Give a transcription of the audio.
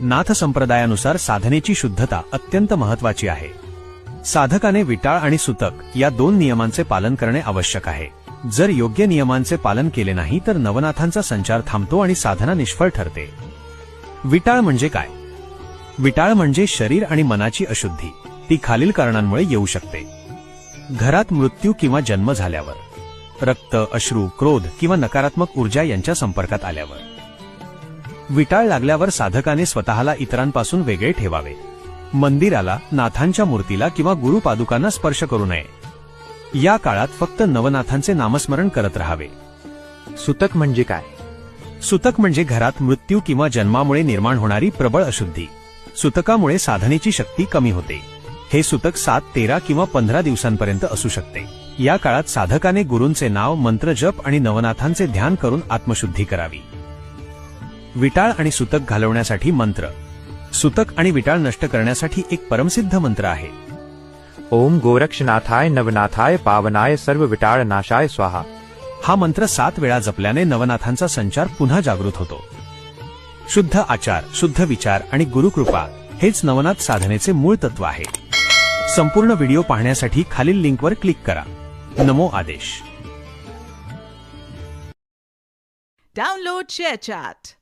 नाथ संप्रदायानुसार साधनेची शुद्धता अत्यंत महत्वाची आहे. साधकाने विटाळ आणि सुतक या दोन नियमांचे पालन करणे आवश्यक आहे. जर योग्य नियमांचे पालन केले नाही तर नवनाथांचा संचार थांबतो आणि साधना निष्फळ ठरते. विटाळ म्हणजे काय? विटाळ म्हणजे शरीर आणि मनाची अशुद्धी. ती खालील कारणांमुळे येऊ शकते. घरात मृत्यू किंवा जन्म झाल्यावर. रक्त अश्रू क्रोध किंवा नकारात्मक ऊर्जा यांच्या संपर्कात आल्यावर. विटाळ लागल्यावर साधकाने स्वतःला इतरांपासून वेगळे ठेवावे. मंदिराला नाथांच्या मूर्तीला किंवा गुरुपादुकांना स्पर्श करू नये. या काळात फक्त नवनाथांचे नामस्मरण करत राहावे. सुतक म्हणजे काय? सुतक म्हणजे घरात मृत्यू किंवा जन्मामुळे निर्माण होणारी प्रबळ अशुद्धी. सुतकामुळे साधनेची शक्ती कमी होते. हे सुतक सात तेरा किंवा पंधरा दिवसांपर्यंत असू शकते. या काळात साधकाने गुरूंचे नाव मंत्र जप आणि नवनाथांचे ध्यान करून आत्मशुद्धी करावी. विटाळ आणि सुतक घालवण्यासाठी मंत्र. सुतक आणि विटाळ नष्ट करण्यासाठी एक परमसिद्ध मंत्र आहे. ओम गोरक्षनाथाय नवनाथाय पावनाय सर्व विटाळ नाशाय स्वाहा. हा मंत्र सात वेळा जपल्याने नवनाथांचा संचार पुन्हा जागृत होतो. शुद्ध आचार शुद्ध विचार आणि गुरुकृपा हेच नवनाथ साधनेचे मूळ तत्व आहे. संपूर्ण व्हिडिओ पाहण्यासाठी खालील लिंकवर क्लिक करा. नमो आदेश. Download ShareChat.